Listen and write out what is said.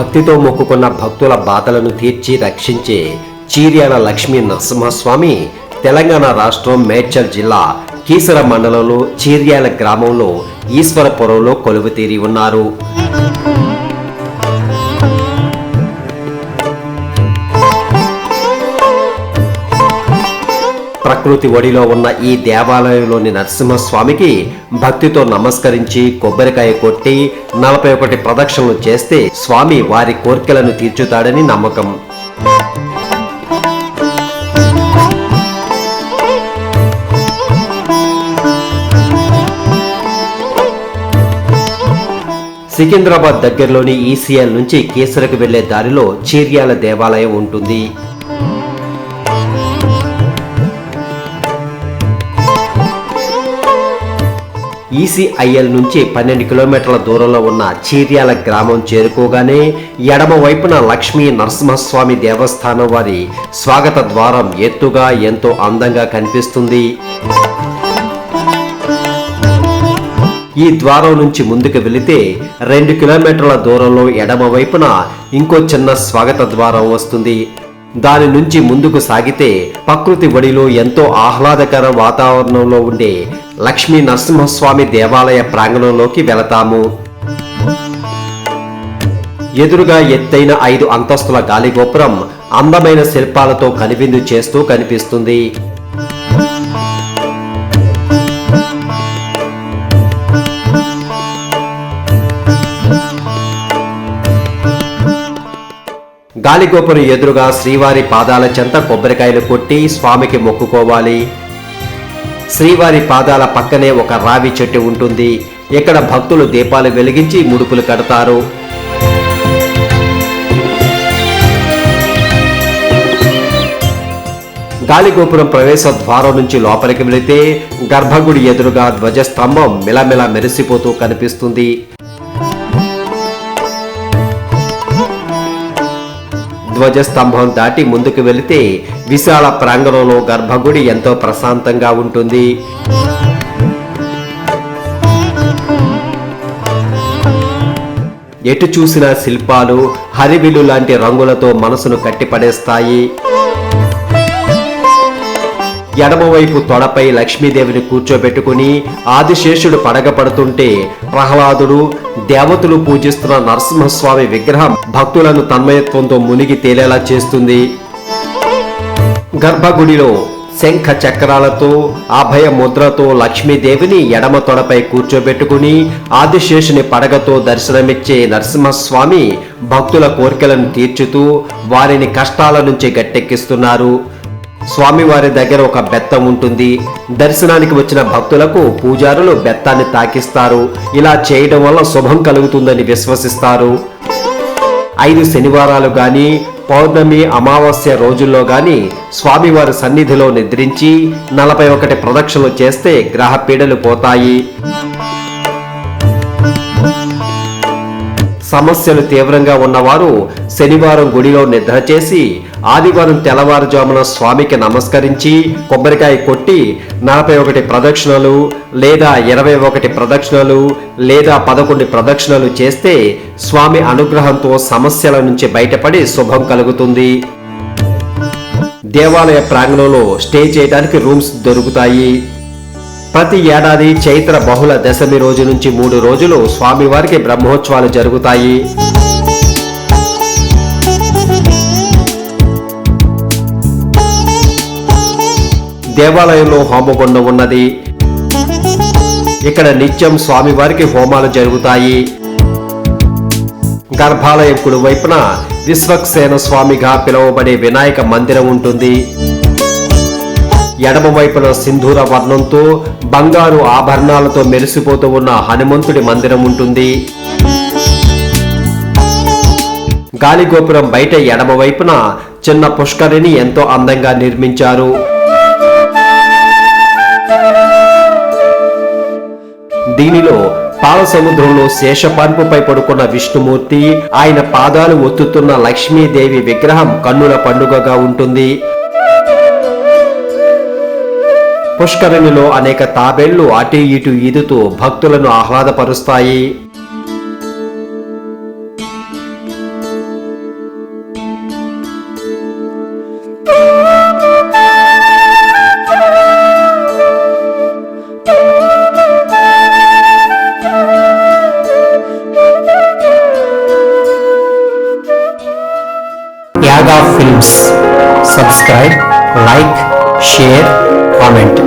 భక్తితో మొక్కుకున్న భక్తుల బాధలను తీర్చి రక్షించే చీర్యాల లక్ష్మీ నరసింహస్వామి తెలంగాణ రాష్ట్రం మేడ్చల్ జిల్లా కీసర మండలంలో చీర్యాల గ్రామంలో ఈశ్వరపురంలో కొలువుతీరి ఉన్నారు. ప్రకృతి ఒడిలో ఉన్న ఈ దేవాలయంలోని నరసింహస్వామికి భక్తితో నమస్కరించి కొబ్బరికాయ కొట్టి నలభై ఒకటి ప్రదక్షిణలు చేస్తే స్వామి వారి కోర్కెలను తీర్చుతాడని నమ్మకం. సికింద్రాబాద్ దగ్గరలోని ఈసీఎల్ నుంచి కేసరకు వెళ్ళే దారిలో చీర్యాల దేవాలయం ఉంటుంది. ఈసీఐఎల్ నుంచి పన్నెండు కిలోమీటర్ల దూరంలో ఉన్న చీర్యాల గ్రామం చేరుకోగానే ఎడమ వైపున లక్ష్మీ నరసింహస్వామి దేవస్థానం వారి స్వాగత ద్వారం ఎత్తుగా ఎంతో అందంగా కనిపిస్తుంది. ఈ ద్వారం నుంచి ముందుకు వెళితే రెండు కిలోమీటర్ల దూరంలో ఎడమ వైపున ఇంకో చిన్న స్వాగత ద్వారం వస్తుంది. దాని నుంచి ముందుకు సాగితే ప్రకృతి ఒడిలో ఎంతో ఆహ్లాదకర వాతావరణంలో ఉండే లక్ష్మీ నరసింహస్వామి దేవాలయ ప్రాంగణంలోకి వెళతాము. ఎదురుగా ఎత్తైన ఐదు అంతస్తుల గాలిగోపురం అందమైన శిల్పాలతో కనువిందు చేస్తూ కనిపిస్తుంది. గాలిగోపురం ఎదురుగా శ్రీవారి పాదాల చెంత కొబ్బరికాయలు కొట్టి స్వామికి మొక్కుకోవాలి. శ్రీవారి పాదాల పక్కనే ఒక రావి చెట్టు ఉంటుంది. ఇక్కడ భక్తులు దీపాలు వెలిగించి ముడుపులు కడతారు. గాలిగోపురం ప్రవేశ ద్వారం నుంచి లోపలికి వెళితే గర్భగుడి ఎదురుగా ధ్వజస్తంభం మిలమిల మెరిసిపోతూ కనిపిస్తుంది. ధ్వజస్తంభం దాటి ముందుకు వెళితే విశాల ప్రాంగణంలో గర్భగుడి ఎంతో ప్రశాంతంగా ఉంటుంది. ఎటు చూసిన శిల్పాలు హరివిలు లాంటి రంగులతో మనసును కట్టిపడేస్తాయి. ఎడమవైపు తొడపై లక్ష్మీదేవిని కూర్చోబెట్టుకుని ఆదిశేషుడు పడగపడుతుంటే ప్రహ్లాదుడు దేవతలు పూజిస్తున్న నరసింహస్వామి విగ్రహం భక్తులను తన్మయత్వంతో మునిగి తేలేలా చేస్తుంది. గర్భగుడిలో శంఖ చక్రాలతో అభయ ముద్రతో లక్ష్మీదేవిని ఎడమ తొడపై కూర్చోబెట్టుకుని ఆదిశేషుని పడగతో దర్శనమిచ్చే నరసింహస్వామి భక్తుల కోరికలను తీర్చుతూ వారిని కష్టాల నుంచి గట్టెక్కిస్తున్నారు. స్వామివారి దగ్గర ఒక బెత్తం ఉంటుంది. దర్శనానికి వచ్చిన భక్తులకు పూజారులు బెత్తాన్ని తాకిస్తారు. ఇలా చేయడం వల్ల శుభం కలుగుతుందని విశ్వసిస్తారు. ఐదు శనివారాలు గాని పౌర్ణమి అమావాస్య రోజుల్లో గాని స్వామివారి సన్నిధిలో నిద్రించి నలభై ఒకటి ప్రదక్షిణలు చేస్తే గ్రహ పీడలు పోతాయి. సమస్యలు తీవ్రంగా ఉన్నవారు శనివారం గుడిలో నిద్ర చేసి ఆదివారం తెల్లవారుజామున స్వామికి నమస్కరించి కొబ్బరికాయ కొట్టి నలభై ఒకటి ప్రదక్షిణలు లేదా ఇరవై ఒకటి ప్రదక్షిణలు లేదా పదకొండు ప్రదక్షిణలు చేస్తే స్వామి అనుగ్రహంతో సమస్యల నుంచి బయటపడి శుభం కలుగుతుంది. దేవాలయ ప్రాంగణంలో స్టే చేయడానికి రూమ్స్ దొరుకుతాయి. ప్రతి ఏడాది చైత్ర బహుళ దశమి రోజు నుంచి మూడు రోజులు స్వామివారికి బ్రహ్మోత్సవాలు జరుగుతాయి. దేవాలయంలో హోమగుండం ఉన్నది. ఇక్కడ నిత్యం స్వామివారికి హోమాలు జరుగుతాయి. గర్భాలయం కుడివైపున విశ్వక్సేన స్వామిగా పిలువబడే వినాయక మందిరం ఉంటుంది. ఎడమ వైపున సింధూర వర్ణంతో బంగారు ఆభరణాలతో మెరిసిపోతూ ఉన్న హనుమంతుడి మందిరం ఉంటుంది. గాలిగోపురం బయట ఎడమ వైపున చిన్న పుష్కరిని ఎంతో అందంగా నిర్మించారు. దీనిలో పాల సముద్రంలో శేషపాన్పుపై పడుకున్న విష్ణుమూర్తి ఆయన పాదాలు ఒత్తుతున్న లక్ష్మీదేవి విగ్రహం కన్నుల పండుగగా ఉంటుంది. పుష్కరిణిలో అనేక తాబేళ్ళు అటు ఇటు ఈదుతూ భక్తులను ఆహ్లాదపరుస్తాయి. యాగా films. Subscribe like share comment.